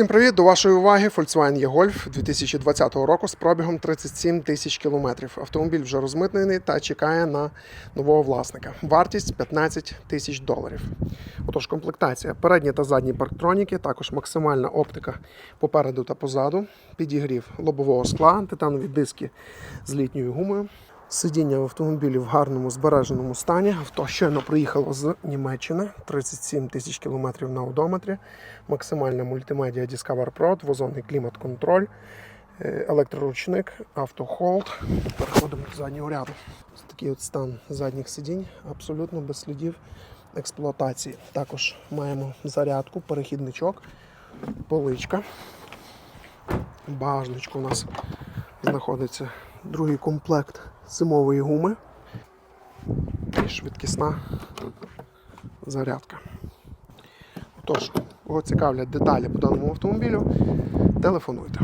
Всім привіт! До вашої уваги Volkswagen E-Golf 2020 року з пробігом 37 тисяч кілометрів. Автомобіль вже розмитнений та чекає на нового власника. Вартість 15 тисяч доларів. Отож, комплектація. Передні та задні парктроніки, також максимальна оптика попереду та позаду, підігрів лобового скла, титанові диски з літньою гумою. Сидіння в автомобілі в гарному збереженому стані. Авто щойно приїхало з Німеччини, 37 тисяч кілометрів на одометрі, максимальна мультимедіа Discover Pro, двозонний клімат-контроль, е, електроручник, автохолд. Переходимо до заднього ряду. Ось такий от стан задніх сидінь, абсолютно без слідів експлуатації. Також маємо зарядку, перехідничок, поличка. Багажничку у нас знаходиться другий комплект зимової гуми і швидкісна зарядка. Отож, кого цікавлять деталі по даному автомобілю, телефонуйте.